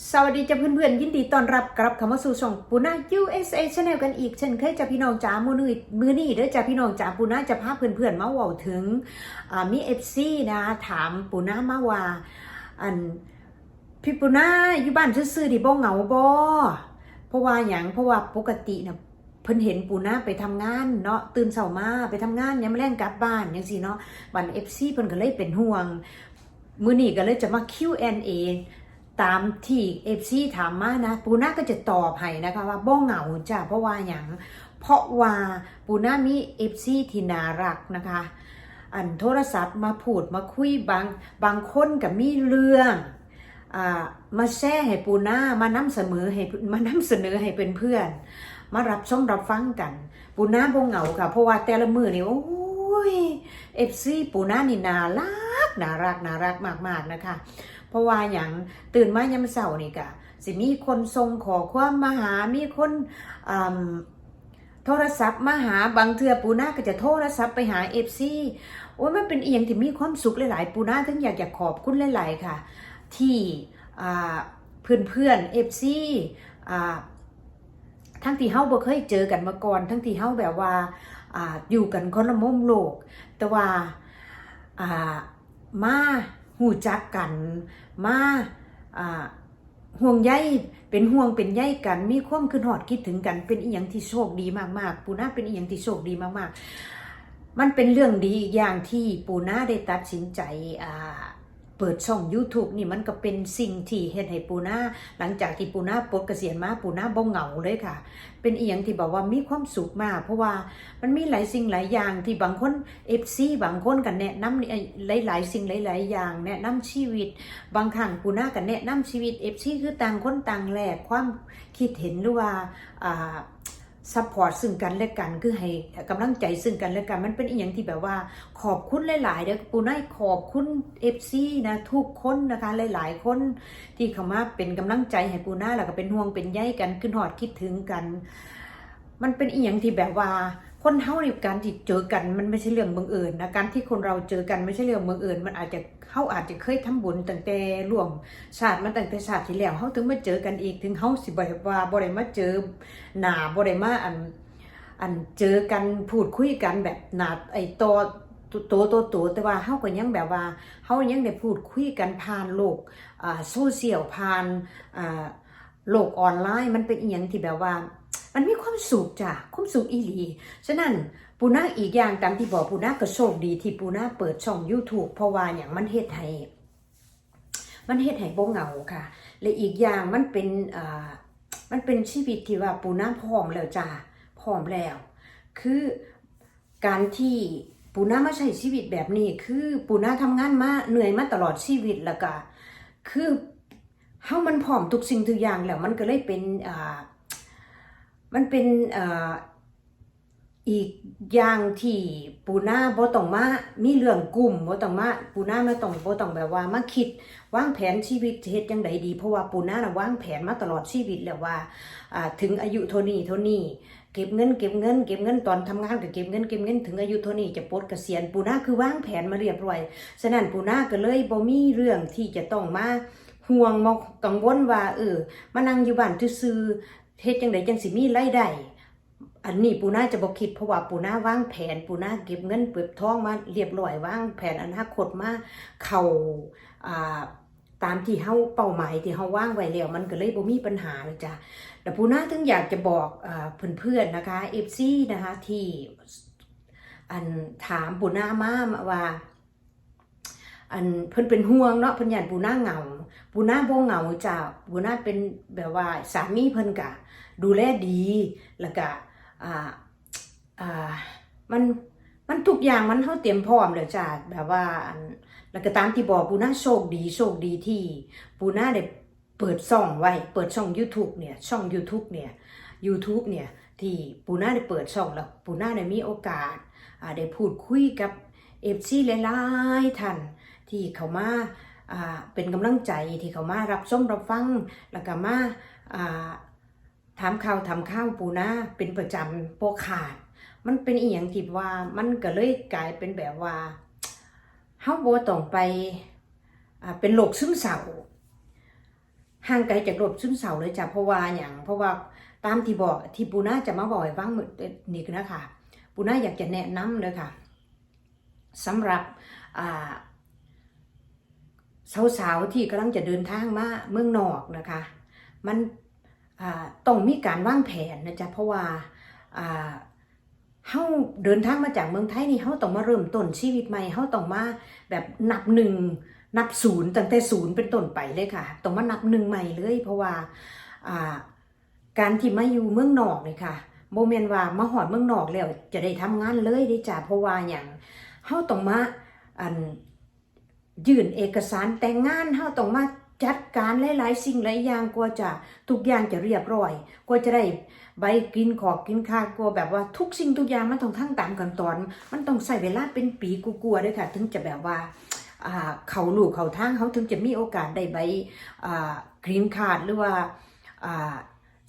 สวัสดีจ้าเพื่อนๆ ยินดีต้อนรับกลับเข้ามาสู่ช่องปูนา USA Channel กันอีก เช่นเคยจ้าพี่น้องจ๋ามือนี้มือนี้เด้อจ้าพี่น้องจ๋าปูนาจะพาเพื่อนๆมาว้าถึงมีเอฟซีนะถามปูนามาว่าอันพี่ปูนาอยู่บ้านซื่อๆดิบ่เหงาบ่เพราะว่าหยังเพราะว่าปกตินะเพิ่นเห็นปูนาไปทำงานเนาะตื่นเช้ามาไปทำงานยามแลงกลับบ้านจังซี่เนาะบัด FC เพิ่นก็เลยเป็นห่วง มือนี้ก็เลยจะมา Q&A ตามที่เอฟซีถามมานะปูน่าก็จะตอบให้นะคะว่าบ่เหงาจ้ะเพราะว่าอย่างเพราะว่าปูน่ามีเอฟซีที่น่ารักนะคะ อันโทรศัพท์มาพูดมาคุยบางบางคนกับมีเรื่องอ่ามาแชร์ให้ปูน่ามานำเสนอให้มานำเสนอให้เป็นเพื่อน มารับชมรับฟังกัน ปูน่าบ่เหงาค่ะเพราะว่าแต่ละมือนี่โอ้ยเอฟซีปูน่านี่น่ารักน่ารักน่ารักมากๆนะคะ เพราะว่าอย่างตื่นมายามเช้านี่กะสิมีคนส่งขอความมาหา มีคนโทรศัพท์มาหาบางเทือปูนาก็จะโทรศัพท์ไปหาเอฟซีโอ้ยมันเป็นเอียงที่มีความสุขหลายๆ ปูนาถึงอยากจะขอบคุณหลายๆค่ะ ที่เพื่อนเพื่อนเอฟซีทั้งที่เฮาบ่เคยเจอกันมาก่อน ทั้งที่เฮาแบบว่าอ่าอยู่กันคนละมุมโลก แต่ว่าอ่ามาหูจักกัน มาห่วงใยเป็นห่วงเป็นใยกัน มีความคืนหอดคิดถึงกัน เป็นอีหยังที่โชคดีมากๆ ปูนาเป็นอีหยังที่โชคดีมากๆ มันเป็นเรื่องดีอีกอย่างที่ปูนาได้ตัดสินใจอ่า เปิดช่อง YouTube นี่มันก็เป็นสิ่งที่เฮ็ดให้ปูนาหลังจากที่ปูนาปลดเกษียณมาปูนาบ่เหงาเลยค่ะ เป็นเอียงที่บอกว่ามีความสุขมากเพราะว่ามันมีหลายสิ่งหลายอย่างที่บางคน FC บางคนกันแนะนำหลายหลาย ๆ สิ่งหลาย ๆ อย่างแนะนำชีวิต บางครั้งปูนากันแนะนำชีวิต FC คือต่างคนต่างแลกความคิดเห็นหรือว่าอ่า ซัพพอร์ตซึ่งกันและกันคือให้กำลังใจซึ่งกันและกันมันเป็นอีหยังที่แบบว่า ขอบคุณหลายๆเด้อปูน่าขอบคุณ FC นะทุกคนนะคะหลาย ๆ คนที่เข้ามาเป็นกำลังใจให้ปูน่าแล้วก็เป็นห่วงเป็นใยกันขึ้นหอดคิดถึงกัน มันเป็นอีหยังที่แบบว่า คนเฮาในการที่เจอกันมันไม่ใช่เรื่องบังเอิญนะการที่คนเราเจอกันไม่ใช่เรื่องบังเอิญมันอาจจะเฮาอาจจะเคยทำบุญตั้งแต่ร่วมชาติมาตั้งแต่ชาติที่แล้วเฮาถึงมาเจอกันอีกถึงเฮาสิบ่ได้ว่าบ่ได้มาเจอหนาบ่ได้มาอันอันเจอกันพูดคุยกันแบบหนาไอ้ตัวโตโตโตแต่ว่าเฮาก็ยังแบบว่าเฮายังได้พูดคุยกันผ่านโลกอ่าโซเชียลผ่านอ่าโลกออนไลน์มันเป็นอีหยังที่แบบว่า มันมีความสุขจ้ะความสุขอีหลี ฉะนั้นปูนาอีกอย่างตามที่บอกปูนาก็โชคดีที่ปูนาเปิดช่อง YouTube เพราะว่าอย่างมันเฮ็ดให้มันเฮ็ดให้บ่เหงาค่ะ และอีกอย่างมันเป็นอ่ามันเป็นชีวิตที่ว่าปูนาพร้อมแล้วจ้ะพร้อมแล้ว คือการที่ปูนามาใช้ชีวิตแบบนี้ คือปูนาทำงานมาเหนื่อยมาตลอดชีวิตแล้วก็คือเฮามันพร้อมทุกสิ่งทุกอย่างแล้วมันก็เลยเป็นอ่า มันเป็นอีกอย่างที่ปูนาบ่ต้องมามีเรื่องกลุ่มบ่ต้องมาปูนาไม่ต้องบ่ต้องแบบว่ามาคิดวางแผนชีวิตเฮ็ดจังไดดี เพราะว่าปูนาน่ะวางแผนมาตลอดชีวิตแล้วว่าอ่าถึงอายุเท่านี้เท่านี้เก็บเงินเก็บเงินเก็บเงินตอนทำงานก็เก็บเงินเก็บเงินถึงอายุเท่านี้จะปลดเกษียณปูนาคือวางแผนมาเรียบร้อยฉะนั้นปูนาก็เลยบ่มีเรื่องที่จะต้องมาห่วงมากังวลว่าเออมานั่งอยู่บ้านซื่อ เฮ็ดจังไดจังสิมีรายได้อันนี้ปูน่าจะบอกคิดเพราะว่าปูน่าวางแผนปูน่าเก็บเงินเก็บทองมาเรียบร้อยวางแผนอนาคตมาเข้าอ่าตามที่เฮาเป้าหมายที่เฮาวางไว้แล้วมันก็เลยบ่มีปัญหาเลยจ้ะแต่ปูน่าถึงอยากจะบอกอ่าเพื่อนๆนะคะ FC นะคะที่อันถามปูน่ามาว่าอันเพิ่นเป็นห่วงเนาะเพิ่นอยากปูน่าเหงาปูน่าบ่เหงาจ้ะปูน่าเป็นแบบว่าสามีเพิ่นกะ ดูแลดีแล้วก็อ่าอ่ามันมันทุกอย่างมันเฮาเตรียมพร้อมแล้วจ้ะแบบว่าแล้วก็ตามที่บอกปูน่าโชคดีโชคดีที่ปูน่าได้เปิดช่องไว้ เปิดช่อง YouTube เนี่ยช่อง YouTube เนี่ย YouTube เนี่ยที่ปูน่าได้เปิดช่องแล้วปูน่าได้มีโอกาสอ่าได้พูดคุยกับเอฟซีหลายๆท่านที่เขามาอ่าเป็นกำลังใจที่เขามารับชมรับฟังแล้วก็มา ถามข่าวถามข้าวปูนะเป็นประจำโปขาด มันเป็นอีหยังที่ว่ามันก็เลยกลายเป็นแบบว่าเฮาบ่ต้องไปเป็นโรคซึมเศร้าห่างไกลจากโรคซึมเศร้าเลยจ้ะเพราะว่าอย่างเพราะว่าตามที่บอกที่ปูน่าจะมาบอกให้ฟังมื้อนี่นะคะปูน่าอยากจะแนะนำเลยค่ะสำหรับสาวๆที่กำลังจะเดินทางมาเมืองนอกนะคะ มัน ต้องมีการวางแผนนะจ๊ะเพราะว่าอ่าเฮาเดินทางมาจากเมืองไทยนี่เฮาต้องมาเริ่มต้นชีวิตใหม่เฮาต้องมาแบบนับหนึ่งนับศูนย์ตั้งแต่ศูนย์เป็นต้นไปเลยค่ะต้องมานับหนึ่งใหม่เลย เพราะว่าการที่มาอยู่เมืองนอกเลยค่ะโมเมนว่ามาหอดเมืองนอกแล้วจะได้ทำงานเลยได้จ้ะเพราะว่าอย่างเฮาต้องมาอันยื่นเอกสารแต่งงานเฮาต้องมา จัดการหลายๆ สิ่งหลายอย่างกว่าจะทุกอย่างจะเรียบร้อยกว่าจะได้ใบกินขอกกินขากลัวแบบว่าทุกสิ่งทุกอย่างมันต้องทั้งตามขั้นตอน มันต้องใส่เวลาเป็นปีกูกลัวด้วยค่ะ ถึงจะแบบว่าเขาลูกเขาทางเขาถึงจะมีโอกาสได้ใบกรีนคาร์ดหรือว่า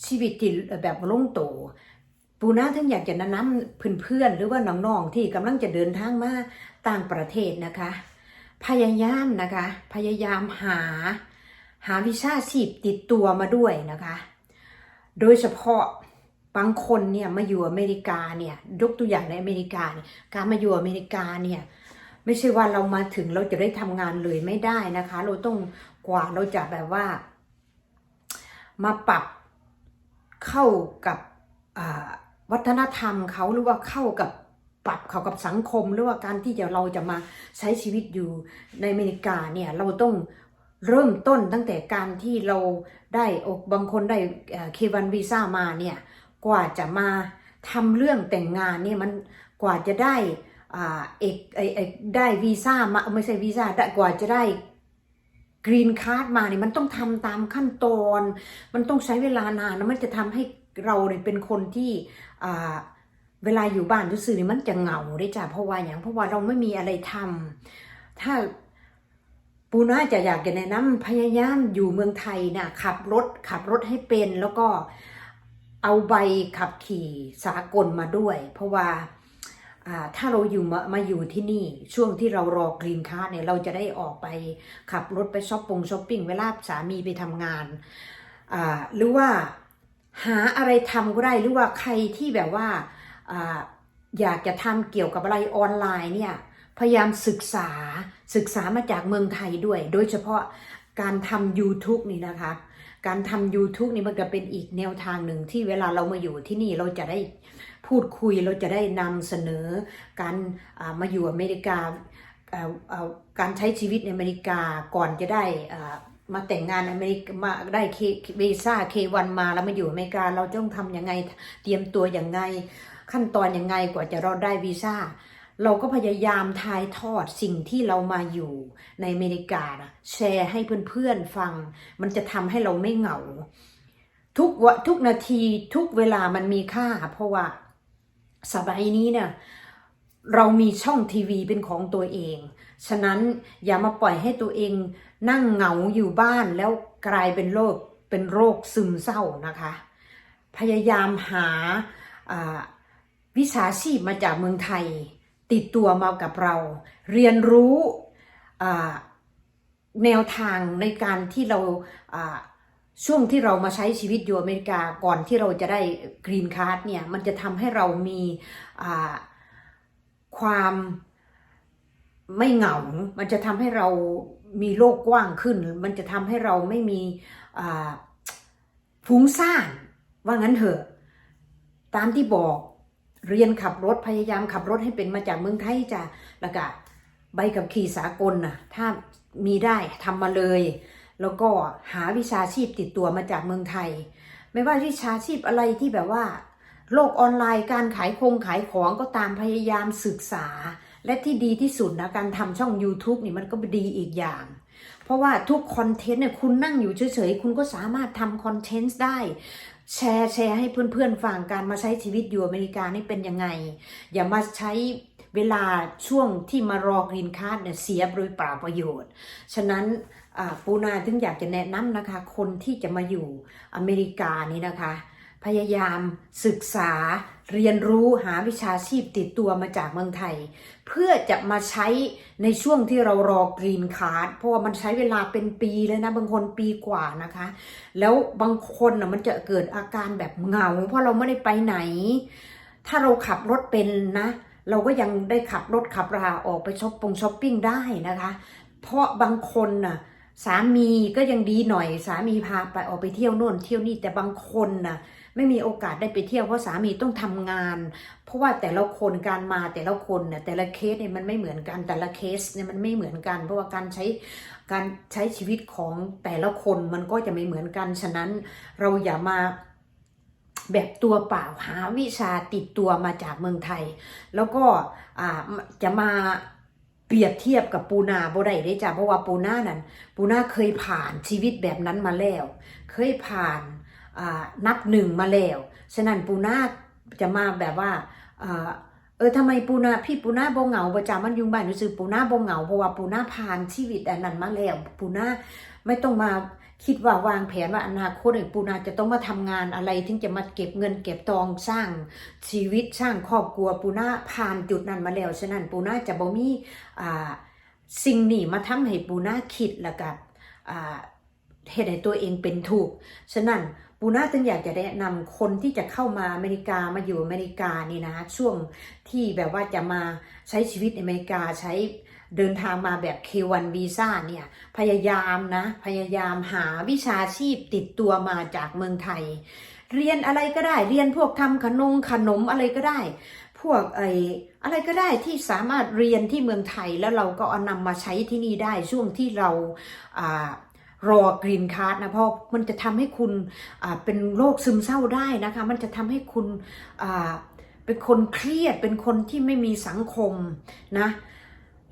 ชีวิตที่แบบลงโตวปูน่าถึงอยากจะแนะนำเพื่อนๆหรือว่าน้องๆที่กำลังจะเดินทางมาต่างประเทศนะคะ พยายามนะคะ พยายามหา หาวิชาชีพติดตัวมาด้วยนะคะ โดยเฉพาะบางคนเนี่ยมาอยู่อเมริกาเนี่ยยกตัวอย่างในอเมริกาเนี่ยการมาอยู่อเมริกาเนี่ยไม่ใช่ว่าเรามาถึงเราจะได้ทำงานเลยไม่ได้นะคะ เราต้องกว่าเราจะแบบว่า มาปรับเข้ากับวัฒนธรรมเขาหรือว่าเข้ากับปรับเข้ากับสังคม หรือว่าการที่จะเราจะมาใช้ชีวิตอยู่ในอเมริกาเนี่ยเราต้อง เริ่มต้นตั้งแต่การที่เราได้อกบางคนได้เควันวีซ่ามาเนี่ยกว่าจะมาทำเรื่องแต่งงานเนี่ยมันกว่าจะได้เอกได้วีซ่ามาไม่ใช่วีซ่าแต่กว่าจะได้กรีนคาร์ดมาเนี่ยมันต้องทำตามขั้นตอน มันต้องใช้เวลานานแล้วมันจะทำให้เราเนี่ยเป็นคนที่เวลาอยู่บ้านรู้สึกนี่มันจะเหงาได้จ้ะเพราะว่าอย่างเพราะว่าเราไม่มีอะไรทำถ้า ปูน่าจะอยากจะแนะนำพยายามอยู่เมืองไทยนะขับรถขับรถให้เป็นแล้วก็เอาใบขับขี่สากลมาด้วย เพราะว่าถ้าเราอยู่มามาอยู่ที่นี่ช่วงที่เรารอกรีนค้าเนี่ยเราจะได้ออกไปขับรถไปช้อปปงช้อปปิ้งเวลาสามีไปทำงานหรือว่าหาอะไรทำก็ได้หรือว่าใครที่แบบว่าอ่าอยากจะทำเกี่ยวกับอะไรออนไลน์เนี่ย พยายามศึกษาศึกษามาจากเมืองไทยด้วย โดยเฉพาะการทำ YouTube นี่นะคะ การทำ YouTube นี่มันก็เป็นอีกแนวทางหนึ่งที่เวลาเรามาอยู่ที่นี่เราจะได้พูดคุยเราจะได้นำเสนอ การมาอยู่อเมริกาการใช้ชีวิตในอเมริกาก่อนจะได้มาแต่งงานอเมริกามาได้เควีซ่าเควันมาแล้วมาอยู่อเมริกาเราต้องทำยังไงเตรียมตัวยังไง ขั้นตอนยังไงกว่าจะเราได้วีซ่า เราก็พยายามทายทอดสิ่งที่เรามาอยู่ในอเมริกานะแชร์ให้เพื่อนๆฟัง มันจะทำให้เราไม่เหงา ทุกวทุกนาทีทุกเวลามันมีค่า เพราะว่าสมัยนี้เนี่ยเรามีช่องทีวีเป็นของตัวเอง ฉะนั้นอย่ามาปล่อยให้ตัวเองนั่งเหงาอยู่บ้านแล้วกลายเป็นโรคเป็นโรคซึมเศร้านะคะ พยายามหาอ่าวิชาชีพมาจากเมืองไทย ติดตัวมากับเรา เรียนรู้แนวทางในการที่เราช่วงที่เรามาใช้ชีวิตอยู่อเมริกาก่อนที่เราจะได้กรีนคาร์ดเนี่ยมันจะทำให้เรามีความไม่เหงา มันจะทำให้เรามีโลกกว้างขึ้น มันจะทำให้เราไม่มีฟุ้งซ่าน ว่างั้นเถอะ ตามที่บอก เรียนขับรถพยายามขับรถให้เป็นมาจากเมืองไทยจ้ะแล้วก็ใบกับขี่สากลน่ะถ้ามีได้ทำมาเลย แล้วก็หาวิชาชีพติดตัวมาจากเมืองไทย ไม่ว่าวิชาชีพอะไรที่แบบว่า โลกออนไลน์การขายคงขายของก็ตามพยายามศึกษา และที่ดีที่สุดนะการทำช่อง YouTube นี่มันก็ดีอีกอย่าง เพราะว่าทุกคอนเทนต์เนี่ยคุณนั่งอยู่เฉยๆ คุณก็สามารถทำคอนเทนต์ได้ แชร์แชร์ให้เพื่อนๆฟังการมาใช้ชีวิตอยู่อเมริกานี่เป็นยังไง อย่ามาใช้เวลาช่วงที่มารอกรีนคาร์ดเนี่ยเสียโดยเปล่าประโยชน์ ฉะนั้นปูนาถึงอยากจะแนะนำนะคะ คนที่จะมาอยู่อเมริกานี่นะคะ พยายามศึกษาเรียนรู้หาวิชาชีพติดตัวมาจากเมืองไทย เพื่อจะมาใช้ในช่วงที่เรารอกรีนคาร์ดเพราะว่ามันใช้เวลาเป็นปีเลยนะ บางคนปีกว่านะคะ แล้วบางคนน่ะมันจะเกิดอาการแบบเหงา เพราะเราไม่ได้ไปไหน ถ้าเราขับรถเป็นนะ เราก็ยังได้ขับรถขับราออกไปช้อปปงช้อปปิ้งได้นะคะ เพราะบางคนน่ะสามีก็ยังดีหน่อย สามีพาไปออกไปเที่ยวโน่นเที่ยวนี่แต่บางคนน่ะ ไม่มีโอกาสได้ไปเที่ยวเพราะสามีต้องทำงาน เพราะว่าแต่ละคนการมาแต่ละคนเนี่ยแต่ละเคสเนี่ยมันไม่เหมือนกันแต่ละเคสเนี่ยมันไม่เหมือนกัน เพราะว่าการใช้การใช้ชีวิตของแต่ละคนมันก็จะไม่เหมือนกัน ฉะนั้นเราอย่ามาแบบตัวเปล่าหาวิชาติดตัวมาจากเมืองไทย แล้วก็อ่าจะมาเปรียบเทียบกับปูนาบ่ได้ได้จ้ะเพราะว่าปูนานั้น ปูนาเคยผ่านชีวิตแบบนั้นมาแล้ว เคยผ่าน นับหนึ่งมาแล้ว ฉะนั้นปูนาจะมาแบบว่าอเออทำไมปูนาพี่ปูนาบ่เหงาประจามันยุงบ้านรู้สึกปูนาบ่เหงาเพราะว่าปูนาผ่านชีวิตอันนั้นมาแล้วปูนาไม่ต้องมาคิดว่าวางแผนว่าอนาคตเนี่ยปูนาจะต้องมาทำงานอะไรถึงจะมาเก็บเงินเก็บทองสร้างชีวิตสร้างครอบครัวปูนาผ่านจุดนั้นมาแล้วฉะนั้นปูนาจะบ่มีอ่าสิ่งนี้มาทำให้ปูนาคิดแล้วกับอ่า เหตุให้ตัวเองเป็นถูก ฉะนั้นปูน่าจึงอยากจะแนะนำคนที่จะเข้ามาอเมริกามาอยู่อเมริกานี่นะ ช่วงที่แบบว่าจะมาใช้ชีวิตในอเมริกาใช้เดินทางมาแบบ K1 วีซ่าเนี่ยพยายามนะ พยายามหาวิชาชีพติดตัวมาจากเมืองไทย เรียนอะไรก็ได้ เรียนพวกทำขนมขนมอะไรก็ได้ พวกไออะไรก็ได้ที่สามารถเรียนที่เมืองไทยแล้วเราก็เอานำมาใช้ที่นี่ได้ช่วงที่เราา รอกรีนคาร์ดนะเพราะมันจะทำให้คุณเป็นโรคซึมเศร้าได้นะคะ มันจะทำให้คุณเป็นคนเครียดเป็นคนที่ไม่มีสังคมนะ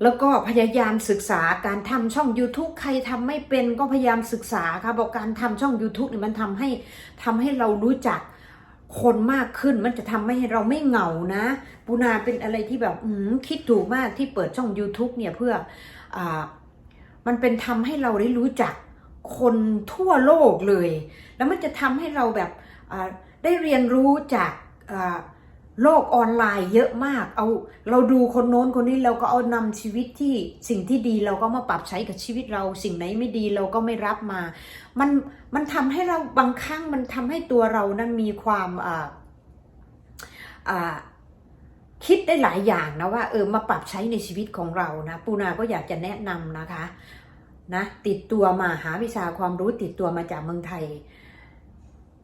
แล้วก็พยายามศึกษาการทำช่อง YouTube ใครทำไม่เป็นก็พยายามศึกษาค่ะบอกการทำช่อง YouTube เนี่ยมันทำให้ทำให้เรารู้จักคนมากขึ้นมันจะทำให้เราไม่เหงานะปูนาเป็นอะไรที่แบบอคิดถูกมากที่เปิดช่อง YouTube เนี่ยเพื่ออมันเป็นทำให้เราได้รู้จัก คนทั่วโลกเลย แล้วมันจะทำให้เราแบบได้เรียนรู้จากโลกออนไลน์เยอะมาก เอาเราดูคนโน้นคนนี้เราก็เอานำชีวิตที่สิ่งที่ดีเราก็มาปรับใช้กับชีวิตเราสิ่งไหนไม่ดีเราก็ไม่รับมา มันมันทำให้เราบางครั้งมันทำให้ตัวเรานั้นมีความคิดได้หลายอย่างนะว่าเออมาปรับใช้ในชีวิตของเรานะปูนาก็อยากจะแนะนำนะคะ นะติดตัวมาหาวิชาความรู้ติดตัวมาจากเมืองไทย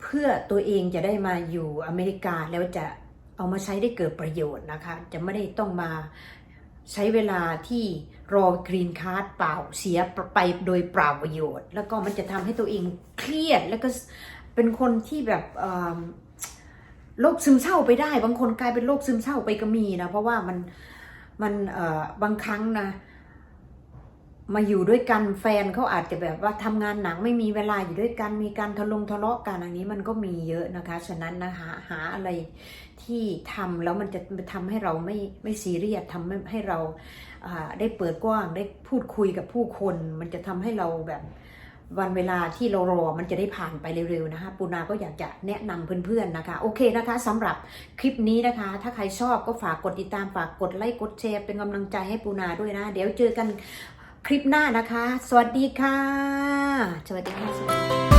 เพื่อตัวเองจะได้มาอยู่อเมริกาแล้วจะเอามาใช้ได้เกิดประโยชน์นะคะ จะไม่ได้ต้องมาใช้เวลาที่รอกรีนคาร์ดเปล่าเสียไปโดยเปล่าประโยชน์ แล้วก็มันจะทำให้ตัวเองเครียดแล้วก็เป็นคนที่แบบโรคซึมเศร้าไปได้ บางคนกลายเป็นโรคซึมเศร้าไปก็มีนะ เพราะว่ามันมันบางครั้งนะ มาอยู่ด้วยกันแฟนเขาอาจจะแบบว่าทำงานหนักไม่มีเวลาอยู่ด้วยกันมีการทะลงทะเลาะกันอันนี้มันก็มีเยอะนะคะ ฉะนั้นนะคะหาอะไรที่ทำแล้วมันจะทำให้เราไม่ไม่ซีเรียสทำให้เราได้เปิดกว้างได้พูดคุยกับผู้คน มันจะทำให้เราแบบวันเวลาที่เรารอมันจะได้ผ่านไปเร็วๆนะคะ ปูนาก็อยากจะแนะนำเพื่อนๆนะคะ โอเคนะคะสำหรับคลิปนี้นะคะ ถ้าใครชอบก็ฝากกดติดตามฝากกดไลค์กดแชร์เป็นกำลังใจให้ปูนาด้วยนะ เดี๋ยวเจอกัน คลิปหน้านะคะ สวัสดีค่ะ สวัสดีค่ะ